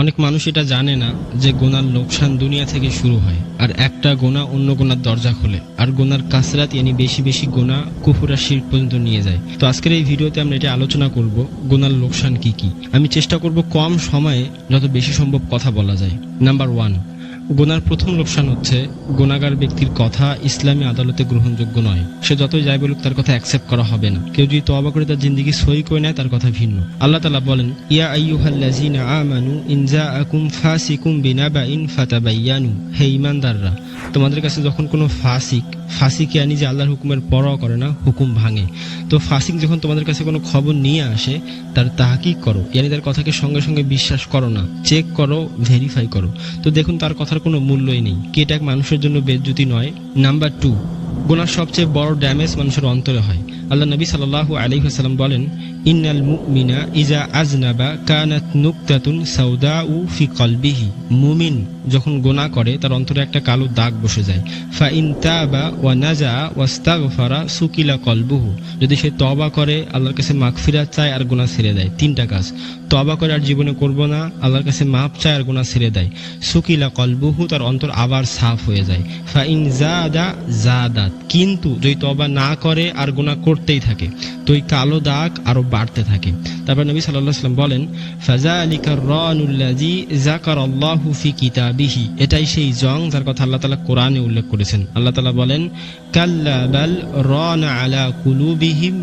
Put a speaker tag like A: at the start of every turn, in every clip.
A: অনেক মানুষ এটা জানে না যে গোনার লোকসান দুনিয়া থেকে শুরু হয়, আর একটা গোনা অন্য গোনার দরজা খোলে, আর গোনার কাসরাত ইয়ানি বেশি বেশি গোনা কুফুরা শির পর্যন্ত নিয়ে যায়। তো আজকের এই ভিডিওতে আমরা এটা আলোচনা করব, গোনার লোকসান কি কি? আমি চেষ্টা করব কম সময়ে যত বেশি সম্ভব কথা বলা যায়। নাম্বার ওয়ান গোনার প্রথম লোকসান হচ্ছে গোনাগার ব্যক্তির কথা ইসলামী আদালতে গ্রহণযোগ্য নয়। সে যতই যাই বলুক তার কথা অ্যাকসেপ্ট করা হবে না। কেউ যদি তবা করে তার জিন্দগি সই করে নেয়, তার কথা ভিন্ন। আল্লাহ তালা বলেন, ইয়া আইয়ুহাল্লাজিনা আমানু, ইন আকুম ফাসিকুম বিনাবাইন ফাতাবাইয়ানু। হে ঈমানদাররা তোমাদের কাছে যখন কোনো ফাসিক, ফাসিকে আনি যে আল্লাহর হুকুমের পরোয়া করে না, হুকুম ভাঙে, তো ফাসিক যখন তোমাদের কাছে কোনো খবর নিয়ে আসে, তার তাহাকি করো। ইয়ানি তার কথাকে সঙ্গে সঙ্গে বিশ্বাস করো না। চেক করো ভেরিফাই করো। তো দেখুন তার কথার কোনো মূল্যই নেই। কি এটা এক মানুষের জন্য বেজ্জুতি নয়? নাম্বার টু গোনার সবচেয়ে বড় ড্যামেজ মানুষের অন্তরে হয়। আল্লাহ নবী সাল্লাল্লাহু আলাইহি ওয়াসাল্লাম বলেন, ইন্নাল মুমিনা ইজা আজনাবা কানাত নুকতাতুন সাউদাউ ফি কলবিহি। মুমিন যখন গোনা করে, তার অন্তরে একটা কালো দাগ বসে যায়। ফা ইন তাবা ওয়া নাজা ওয়াস্তাগফারা সুকিলা কলবুহু। যদি সে তবা করে, আল্লাহর কাছে মাগফিরাত চায় আর গোনা ছেড়ে দেয়। তিনটা কাজ। তবা করে আর জীবনে করব না, আল্লাহর কাছে মাপ চায় আর গোনা ছেড়ে দেয়। সুকিলা কলবুহু তার অন্তর আবার সাফ হয়ে যায়। ফা ইন জাদা জাদাত। কিন্তু যদি তবা না করে আর গোনা করতেই থাকে, তো ওই কালো দাগ আরও বাড়তে থাকে। তারপর নবী আলাইহি সাল্লাম বলেন ফাজা আলিকার রানুল্লাজি জাকার আল্লাহু ফি কিতাবিহি। এটাই সেই জং যার কথা আল্লাহ তাআলা কোরআনে উল্লেখ করেছেন। আল্লাহ তাআলা বলেন রানা আলা কুলুবিহিম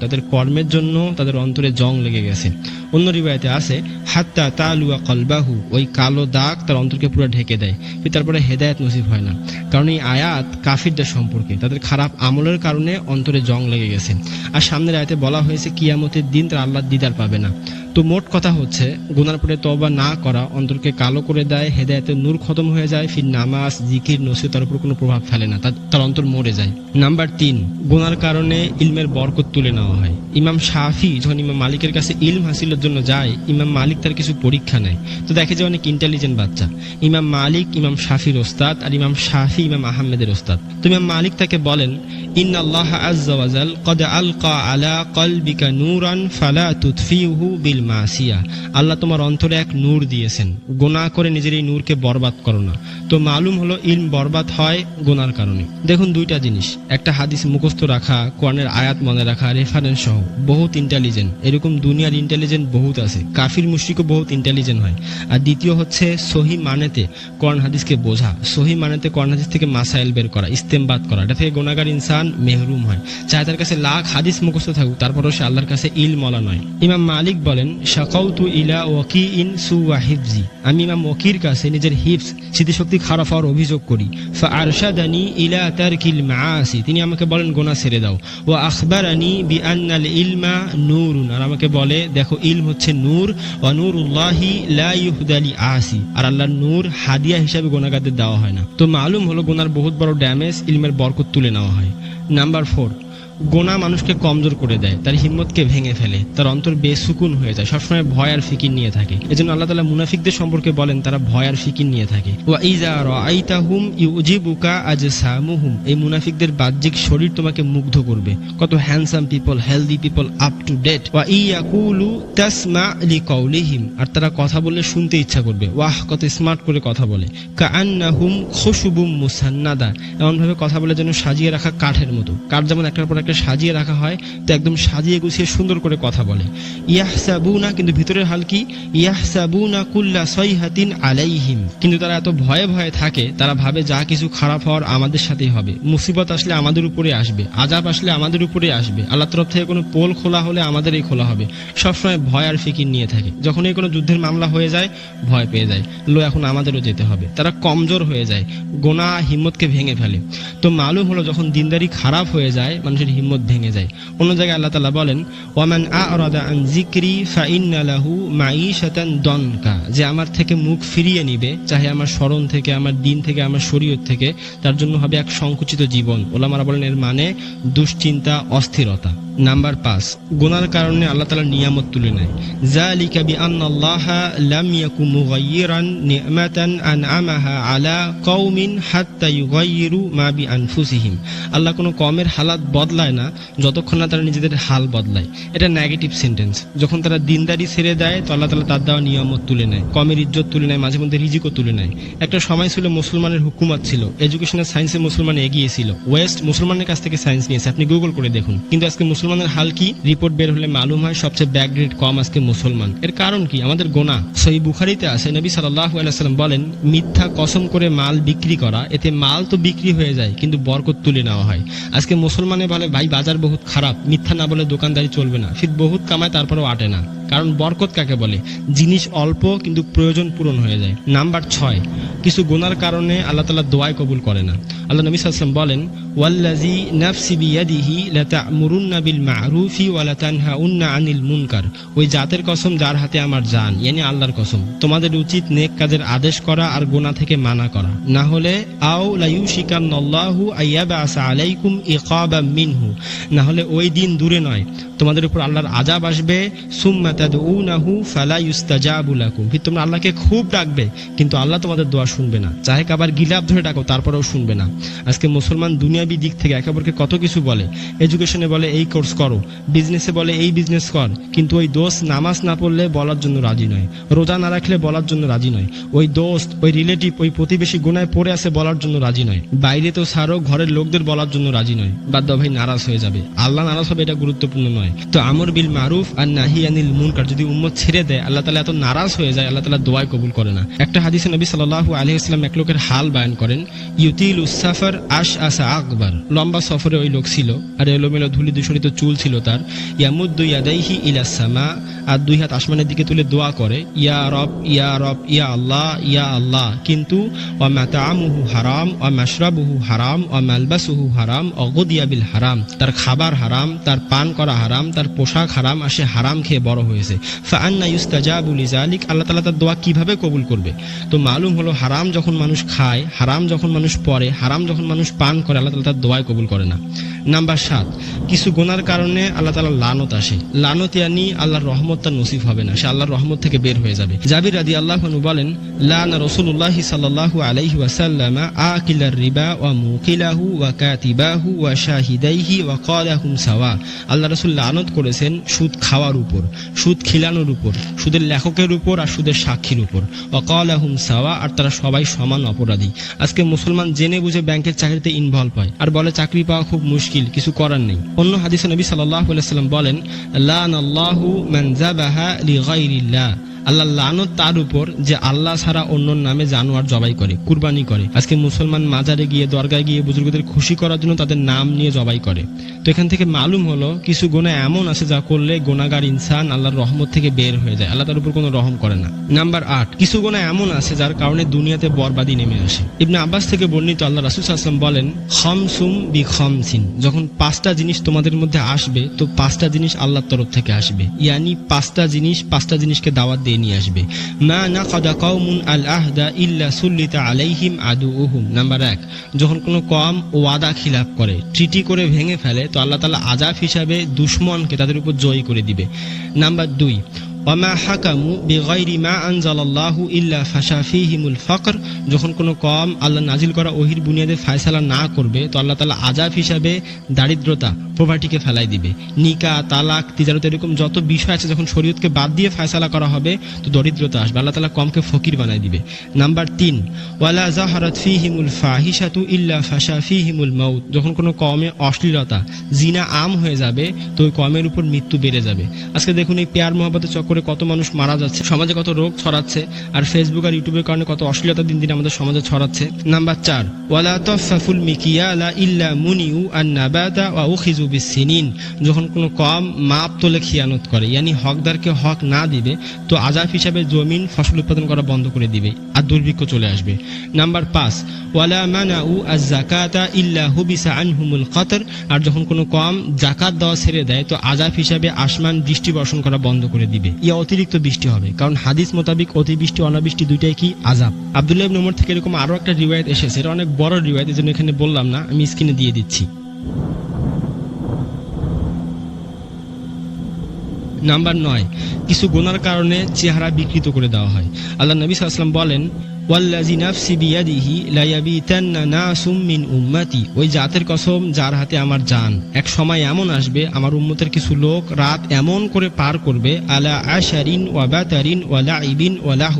A: তাদের কর্মের জন্য তাদের অন্তরে জং লেগে গেছে। অন্য রিবায়াতে আছে, হাত্তা তালুয়া কলবাহু। ওই কালো দাগ তার অন্তরকে পুরো ঢেকে দেয়। তারপরে হেদায়েত নসিব হয় না। কারণ এই আয়াত কাফিরদের সম্পর্কে। তাদের খারাপ আমলের কারণে অন্তরে জং লেগে গেছে। আর সামনের আয়তে বলা হয়েছে, কিয়ামতের দিন তারা আল্লাহ দিদার পাবে না। তো মোট কথা হচ্ছে গুনার পরে তবা না করা অন্তরকে কালো করে দেয়, হেদায়তের নূর খতম হয়ে যায়, ফির নামাজ, জিকির নসি তার উপর কোনো প্রভাব ফেলে না, তার তার অন্তর মরে যায়। নাম্বার তিন, গুনার কারণে ইলমের বরকত তুলে নেওয়া হয়। ইমাম শাফি যখন ইমাম মালিকের কাছে ইলম হাসিলের জন্য যায়, ইমাম মালিক তার কিছু পরীক্ষা নেয়। তো দেখে যে অনেক ইন্টেলিজেন্ট বাচ্চা। ইমাম মালিক, ইমাম শাফির ওস্তাদ, আর ইমাম শাফি, ইমাম আহমেদের ওস্তাদ। তো ইমাম মালিক তাকে বলেন ইন আল্লাহ আজ্জাওয়াজাল কদ আলকা আলা কলবিকা নূরান ফালা তুতফিহু বিল মাসিয়া। আল্লাহ তোমার অন্তরে এক নূর দিয়েছেন। গোনা করে নিজের এই নূরকে বরবাদ করো না। তো মালুম হলো ইলম বরবাদ হয় গোনার কারণে। দেখুন দুইটা জিনিস। একটা হাদিস মুখস্থ রাখা, কোরআনের আয়াত মনে রাখা রেফারেন্স সহ। বহুত ইন্টেলিজেন্ট এরকম দুনিয়ার ইন্টেলিজেন্ট বহুত আছে। কাফির মুশরিকও বহুত ইন্টেলিজেন্ট হয়। আর দ্বিতীয় হচ্ছে সহি মানেতে কোরআন হাদিসকে বোঝা। সহি মানেতে কোরআন হাদিস থেকে মাসাইল বের করা, ইস্তেমবাদ করা। এটা থেকে গোনাগার ইনসান মেহরুম হয়। চাहे তার কাছে লাখ হাদিস মুখস্থ থাকুক, তারপরও সে আল্লাহর কাছে ইল মলা নয়। ইমাম মালিক বলেন শাকাউতু ইলা ওয়াকি ইন সু হিফজি। আমি ইমাম ওয়াকির কাছে নিজের হিফস স্মৃতিশক্তি খারাপ হওয়ার অভিযোগ করি। ফা আরশাদানি ইলা তারকিল মাআসি। তিনি আমাকে বলেন, গোনা ছেড়ে দাও। ও আখবারানি বি আন্নাল ইলমা নূরুন। আর আমাকে বলে, দেখো, ইলম হচ্ছে নূর। ওয়া নূরুল্লাহি লা ইউহদালি আসি আর আল্লাহর নূর হাদিয়া হিসাবে গোনাগাদের দেওয়া হয় না। তো মালুম হলো, গোনার বহুত বড় ড্যামেজ ইলমের বরকত তুলে নেওয়া হয়। নাম্বার ফোর গোনা মানুষকে কমজোর করে দেয়, তার হিম্মতকে ভেঙে ফেলে, তার অন্তর বেসুকুন হয়ে যায়, সবসময় ভয় আর ফিকির নিয়ে থাকে। এজন্য আল্লাহ তালা মুনাফিকদের সম্পর্কে বলেন, তারা ভয় আর ফিকির নিয়ে থাকে। এই মুনাফিকদের বাহ্যিক শরীর তোমাকে মুগ্ধ করবে। কত handsome people healthy people up to date ওয়া আর তারা কথা বললে শুনতে ইচ্ছা করবে। ওয়াহ, কত স্মার্ট করে কথা বলে। কাআন্নাহুম খুশবুম মুসান্নাদা এমন ভাবে কথা বলে যেন সাজিয়ে রাখা কাঠের মতো। কাঠ যেমন একটার পর একটা সাজিয়ে রাখা হয়, তো একদম সাজিয়ে গুছিয়ে সুন্দর করে কথা বলে। ইয়াহসাবুনা, কিন্তু ভিতরের হাল কি? ইয়াহসাবুনা কুল্লা সৈহাতিন আলাইহিম। কিন্তু তারা এত ভয়ে ভয়ে থাকে, তারা ভাবে যা কিছু খারাপ হওয়ার আমাদের সাথেই হবে। মুসিবত আসলে আমাদের উপরে আসবে আজাব আসলে আমাদের উপরে আসবে। আল্লাহ তরফ থেকে কোনো পোল খোলা হলে আমাদেরই খোলা হবে। সবসময় ভয় আর ফিকির নিয়ে থাকে। যখনই কোনো যুদ্ধের মামলা হয়ে যায়, ভয় পেয়ে যায়। লো, এখন আমাদেরও যেতে হবে। তারা কমজোর হয়ে যায়, গোনা, হিম্মতকে ভেঙে ফেলে। তো মালুম হলো যখন দিনদারি খারাপ হয়ে যায়, মানুষের হিম্মত ভেঙে যায়। অন্য জায়গায় আল্লাহ বলেন, ওয়ামান আরাদা আন জিক্রি ফাইনালাহু মাই মাঈশাতান দনকা। যে আমার থেকে মুখ ফিরিয়ে নিবে, চাহে আমার স্মরণ থেকে, আমার দিন থেকে, আমার শরীয়ত থেকে, তার জন্য হবে এক সংকুচিত জীবন। ওলামারা বলেন, এর মানে দুশ্চিন্তা, অস্থিরতা। নাম্বার পাঁচ, গুনার কারণে আল্লাহ তালা নিয়ামত তুলে নেয়। ইউগায়্য়িরু মা বিআনফুসিহিম। আল্লাহ কোনো কমের হালাত বদলায় না, যতক্ষণ না তারা নিজেদের হাল বদলায়। এটা নেগেটিভ সেন্টেন্স যখন তারা দিনদারি ছেড়ে দেয়, তো আল্লাহ তালা তার দেওয়া নিয়ামত তুলে নেয়। কমের ইজ্জত তুলে নেয়, মাঝে মধ্যে রিজিকও তুলে নেয়। একটা সময় ছিল মুসলমানের হুকুমত ছিল এডুকেশনের সায়েন্সে মুসলমান এগিয়ে ছিল। ওয়েস্ট মুসলমানের কাছ থেকে সায়েন্স নিয়েছে। আপনি গুগল করে দেখুন। কিন্তু আজকে মুসলমানের হাল কি? রিপোর্ট বের হলে মালুম হয় সবচেয়ে ব্যাক গ্রেড কম আজকে মুসলমান। এর কারণ কি? আমাদের গোনা। সেই বুখারিতে আছে, নবী আলাইসাল্লাম বলেন, মিথ্যা কসম করে মাল বিক্রি করা, এতে মাল তো বিক্রি হয়ে যায়, কিন্তু বরকত তুলে নেওয়া হয়। আজকে মুসলমানে বলে, ভাই, বাজার বহুত খারাপ। মিথ্যা না বলে দোকানদারি চলবে না। শীত বহুত কামায়, তারপরেও আটে না। কারণ বরকত কাকে বলে? জিনিস অল্প কিন্তু প্রয়োজন পূরণ হয়ে যায়। নাম্বার ছয়, কিছু গুনার কারণে আল্লাহ তালা দোয়াই কবুল করে না। আল্লাহ নবী সাল্লাম বলেন ওয়াল্লাজি নাফসি বিয়াদিহি লাতা'মুরুন্না বিল মা'রুফি ওয়া লাতানহাউন্না আনিল মুনকার। ওই জাতের কসম যার হাতে আমার জান, ইয়ানি আল্লাহর কসম। তোমাদের উচিত নেক কাজের আদেশ করা আর গুনাহ থেকে মানা করা। না হলে, আও লাইউশিকান্নাল্লাহু আইয়াবাসা আলাইকুম ইকাবাম মিনহু। না হলে ওই দিন দূরে নয়। তোমাদের উপর আল্লাহর আজাব আসবে তোমরা আল্লাহকে খুব ডাকবে, কিন্তু আল্লাহ তোমাদের দোয়া শুনবে না। চাহে কাবার গিলাপ ধরে ডাকো, তারপরেও শুনবে না। আজকে মুসলমান দুনিয়াবি দিক থেকে একেবারে কত কিছু বলে। এডুকেশনে বলে, এই কোর্স করো। বিজনেসে বলে, এই বিজনেস কর। কিন্তু ওই দোষ নামাজ না পড়লে বলার জন্য রাজি নয়। রোজা না রাখলে বলার জন্য রাজি নয়। ওই দোস্ত ওই রিলেটিভ, ওই প্রতিবেশী গুনায় পড়ে আছে বলার জন্য রাজি নয়। বাইরে তো সারো ঘরের লোকদের বলার জন্য রাজি নয়। বাদ ভাই, নারাজ হয়ে যাবে। আল্লাহ নারাজ হবে, এটা গুরুত্বপূর্ণ নয়। তো আমর বিল মারুফ আর নাহি আনিল মুনকার যদি উম্মত ছেড়ে দেয়, আল্লাহ তালা এত নারাজ হয়ে যায়, আল্লাহ তালা দোয়াই কবুল করে না। একটা হাদিসে নবী সাল্লাল্লাহু আলাইহি ইসলাম এক লোকের হাল বায়ান করেন, ইউতিল উসাফার আশ আসা আকবার। লম্বা সফরে ওই লোক ছিল, আর এলোমেলো ধুলি দূষণিত চুল ছিল তার। ইয়ামুদ্দু ইয়াদাইহি ইলা সামা। আর দুই হাত আসমানের দিকে তুলে দোয়া করে, ইয়া রব ইয়া রব, ইয়া আল্লাহ ইয়া আল্লাহ। কিন্তু, ওয়া মাতামুহু হারাম, ওয়া মাশরাবুহু হারাম, ওয়া মালবাসুহু হারাম অগদিয়া বিল হারাম। তার খাবার হারাম, তার পান করা হারাম তার পোশাক হারাম আর সে হারাম খেয়ে বড় হয়েছে। ফাআন্না ইউস্তাজাবু লিজালিক, আল্লাহ তাআলা তার দোয়া কীভাবে কবুল করবে? তো মালুম হলো হারাম যখন মানুষ খায়, হারাম যখন মানুষ পড়ে, হারাম যখন মানুষ পান করে, আল্লাহ তাআলা তার দোয়াই কবুল করে না। নাম্বার সাত, কিছু গুনার কারণে আল্লাহ তাআলা লানত আসে। লানত ইয়ানি আল্লাহর রহমত তার নসিব হবে না, সে আল্লাহর রহমত থেকে বের হয়ে যাবে। জাবির রাদি আল্লাহ বলেন, লানা রসুল্লাহ সাল্লাল্লাহু আলাইহি ওয়াসাল্লাম আকিলার রিবা ওয়া মুকিলাহু ওয়া কাতিবাহু ওয়া শাহিদাইহি ওয়া কালাহুম সাওয়া। আল্লাহ রাসূল লানত করেছেন সুদ খাওয়ার উপর, সুদ খিলানোর উপর, সুদের লেখকের উপর আর সুদের সাক্ষীর উপর। অকাল আহম সাওয়া, আর তারা সবাই সমান অপরাধী। আজকে মুসলমান জেনে বুঝে ব্যাংকের চাকরিতে ইনভলভ হয়, আর বলে চাকরি পাওয়া খুব মুশকিল, কিছু করার নেই। অন্য হাদিস নবী সাল্লাহ সাল্লাম বলেন লিগাইরিল্লাহ। আল্লাহ লানত তার উপর যে আল্লাহ ছাড়া অন্য নামে জানোয়ার জবাই করে, কুরবানি করে। আজকে মুসলমান মাজারে গিয়ে, দরগায় গিয়ে বুজুর্গদের খুশি করার জন্য তাদের নাম নিয়ে জবাই করে। তো এখান থেকে মালুম হলো, কিছু গোনা এমন আছে যা করলে গোনাগার ইনসান আল্লাহর রহমত থেকে বের হয়ে যায়। আল্লাহ তার উপর কোনো রহম করে না। নাম্বার আট, কিছু গোনা এমন আছে যার কারণে দুনিয়াতে বরবাদি নেমে আসে। ইবনে আব্বাস থেকে বর্ণিত আল্লাহ রাসুল আসলাম বলেন, খমসুম বি খমসিন যখন পাঁচটা জিনিস তোমাদের মধ্যে আসবে, তো পাঁচটা জিনিস আল্লাহর তরফ থেকে আসবে। ইয়ানি পাঁচটা জিনিস পাঁচটা জিনিসকে দাওয়াত দিয়ে নিয়ে আসবে। মা না কদা কৌমুন আল আহদা ইল্লা সুল্লিতা আলাইহিম আদু উহুম নাম্বার এক, যখন কোনো কম ওয়াদা খিলাপ করে, ট্রিটি করে ভেঙে ফেলে, তো আল্লাহ তালা আজাব হিসাবে দুশ্মনকে তাদের উপর জয়ী করে দিবে। নাম্বার দুই ওমা হাকামু বেগৈরি মা আনজালাল্লাহু ইল্লা ফাশা ফিহিমুল ফকর যখন কোনো কম আল্লাহ নাজিল করা ওহির বুনিয়াদে ফায়সালা না করবে, তো আল্লাহ তালা আজাব হিসাবে দারিদ্রতা প্রভাটিকে ফেলাই দিবে। নিকা, তালাক, তিজারত এরকম যত বিষয় আছে যখন শরীয়তকে বাদ দিয়ে ফায়সালা করা হবে, তো দরিদ্রতা আসবে। আল্লাহ তালা কমকে ফকির বানাই দিবে। নাম্বার তিন, ওয়ালা জাহারাত ফিহিমুল ফাহিসাতু ইল্লা ফাশা ফিহিমুল মাউত। যখন কোনো কমে অশ্লীলতা, জিনা আম হয়ে যাবে, তো ওই কমের উপর মৃত্যু বেড়ে যাবে। আজকে দেখুন এই পেয়ার মহাব্বতের চক্করে কত মানুষ মারা যাচ্ছে, সমাজে কত রোগ ছড়াচ্ছে, আর ফেসবুক আর ইউটিউবের কারণে কত অশ্লীলতা দিন দিন আমাদের সমাজে ছড়াচ্ছে। নাম্বার চার, ওয়ালা তফাফুল মিকিয়ালা ইল্লা মুনিউ আর নাবাদা ওয়া উখিজু বিসিনিন। যখন কোনো কম মাপ তোলে খিয়ানত করে, ইয়ানি হকদারকে হক না দিবে, তো আজাব হিসাবে জমিন ফসল উৎপাদন করা বন্ধ করে দিবে, আর দুর্ভিক্ষ চলে আসবে। নাম্বার পাঁচ, ওয়ালা মানা উ আজ জাকাতা ইল্লা হুবিসা আনহুমুল কতর। আর যখন কোনো কম জাকাত দেওয়া ছেড়ে দেয়, তো আজাব হিসাবে আসমান বৃষ্টি বর্ষণ করা বন্ধ করে দিবে। ইয়া অতিরিক্ত বৃষ্টি হবে। কারণ হাদিস মোতাবিক অতিবৃষ্টি, অনাবৃষ্টি দুইটাই কি আজাব আবদুল্লাহ নোমর থেকে এরকম আরও একটা রিওয়ায়ত এসেছে। এটা অনেক বড় রিওয়ায়ত এই জন্য এখানে বললাম না। আমি স্ক্রিনে দিয়ে দিচ্ছি। নাম্বার নয়, কিছু গোনার কারণে চেহারা বিকৃত করে দেওয়া হয়। আল্লাহ নবী সাল্লাম বলেন ওয়াল্লাজি নাফসি বিয়াদিহি লায়াবিতান্না নাসুম মিন উম্মতি। ওই জাতের কসম যার হাতে আমার জান। এক সময় এমন আসবে, আমার উম্মতের কিছু লোক রাত এমন করে পার করবে, আলা আশারিন ওয়াবাতারিন ওয়ালা ইবিন ওয়ালা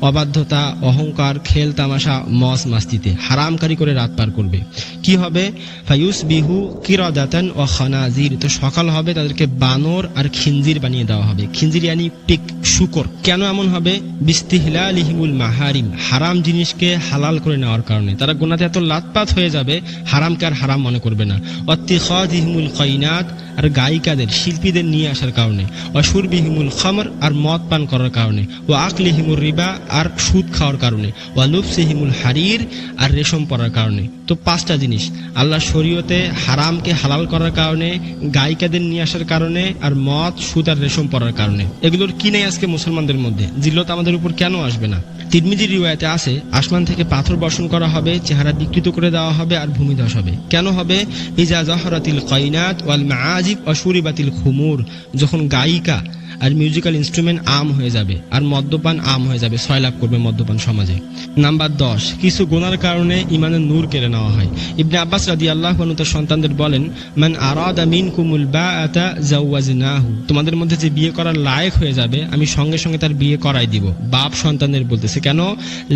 A: অবাধ্যতা, অহংকার, খেল তামাশা মস মাস্তিতে। হারামকারী করে রাত পার করবে। কি হবে? ফায়ুস বিহু কিরদাতান ও খানাজির। তো সকাল হবে, তাদেরকে বানর আর খিঞ্জির বানিয়ে দেওয়া হবে। খিঞ্জির ইয়ানি পিক, শুকর। কেন এমন হবে? বিস্তিহলা লিহিমুল মাহারিম। হারাম জিনিসকে হালাল করে নেওয়ার কারণে। তারা গোনাতে এত লাতপাত হয়ে যাবে, হারামকে আর হারাম মনে করবে না। অতি অত্তিহিমুল কইনাত আর গায়িকাদের, শিল্পীদের নিয়ে আসার কারণে অসুর বিহিমুল খামর আর মদ পান করার কারণে ও আকলিহিমুল রিবা আর সুদ খাওয়ার কারণে ও লুফসিহিমুল হারির আর রেশম পরার কারণে। তো পাঁচটা জিনিস, আল্লাহ শরীয়তে হারামকে হালাল করার কারণে, গায়িকাদের নিয়ে আসার কারণে আর মদ, সুদ আর রেশম পরার কারণে। এগুলোর কি নেই আজকে মুসলমানদের মধ্যে? জিল্লত আমাদের উপর কেন আসবে না? তিরমিজির রিওয়ায়তে আছে, আসমান থেকে পাথর বর্ষণ করা হবে, চেহারা বিকৃত করে দেওয়া হবে আর ভূমিধস হবে। কেন হবে? ইজা জহরাতিল কয়নাত ওয়াল মাআজিব অসুরিবাতিল খুমুর যখন গায়িকা আর মিউজিক্যাল ইনস্ট্রুমেন্ট আম হয়ে যাবে, আর মদ্যপান আম হয়ে যাবে ছয় লাভ করবে মদ্যপান সমাজে। নাম্বার দশ, কিছু গোনার কারণে ইমানের নূর কেড়ে নেওয়া হয়। ইবনে আব্বাস রাদি আল্লাহ তার সন্তানদের বলেন, মান আরাদা মিন কুমুল বা আতা জাওয়াজনাহু। তোমাদের মধ্যে যে বিয়ে করার লায়ক হয়ে যাবে, আমি সঙ্গে সঙ্গে তার বিয়ে করাই দিব। বাপ সন্তানদের বলতেছে, কেন?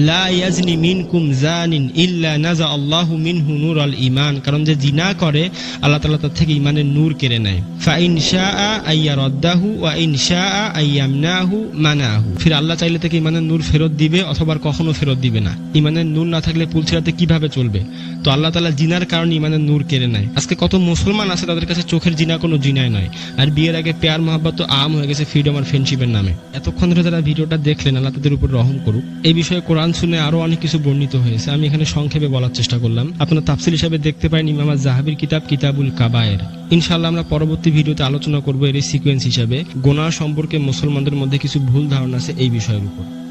A: লা ইয়াজনি মিনকুম জানিন ইল্লা নাজা আল্লাহু মিনহু নূর আল ইমান কারণ যে জিনা করে, আল্লাহ তাআলা তার থেকে ইমানের নূর কেড়ে নেয়। ফা ইন শাআ আইয়ারাদ্দাহু ওয়া ইন ফির আল্লাহ চাইলে থেকে ইমানের নূর ফেরত দিবে অথবা কখনো ফেরত দিবে না। ইমানের নূর না থাকলে পুলছিরাতে কীভাবে চলবে? তো আল্লাহ তাআলা জিনার কারণে ইমানের নূর কেড়ে নেয়। আজকে কত মুসলমান আছে তাদের কাছে চোখের জিনা কোনো জিনায় নয়। আর বিয়ের আগে পেয়ার মহাব্বত আম হয়ে গেছে ফ্রিডম আর ফ্রেন্ডশিপের নামে। এতক্ষণ ধরে যারা ভিডিওটা দেখলেন, আল্লাহ তাদের উপর রহম করুক। এই বিষয়ে কোরআন শুনে আরও অনেক কিছু বর্ণিত হয়েছে। আমি এখানে সংক্ষেপে বলার চেষ্টা করলাম। আপনার তাফসিল হিসাবে দেখতে পারেন ইমাম জাহাবির কিতাব কিতাবুল কাবায়ের। ইনশাল্লাহ আমরা পরবর্তী ভিডিওতে আলোচনা করব এর সিকোয়েন্স হিসাবে। গোনা সম্পর্কে মুসলমানদের মধ্যে কিছু ভুল ধারণা আছে এই বিষয়ের উপর।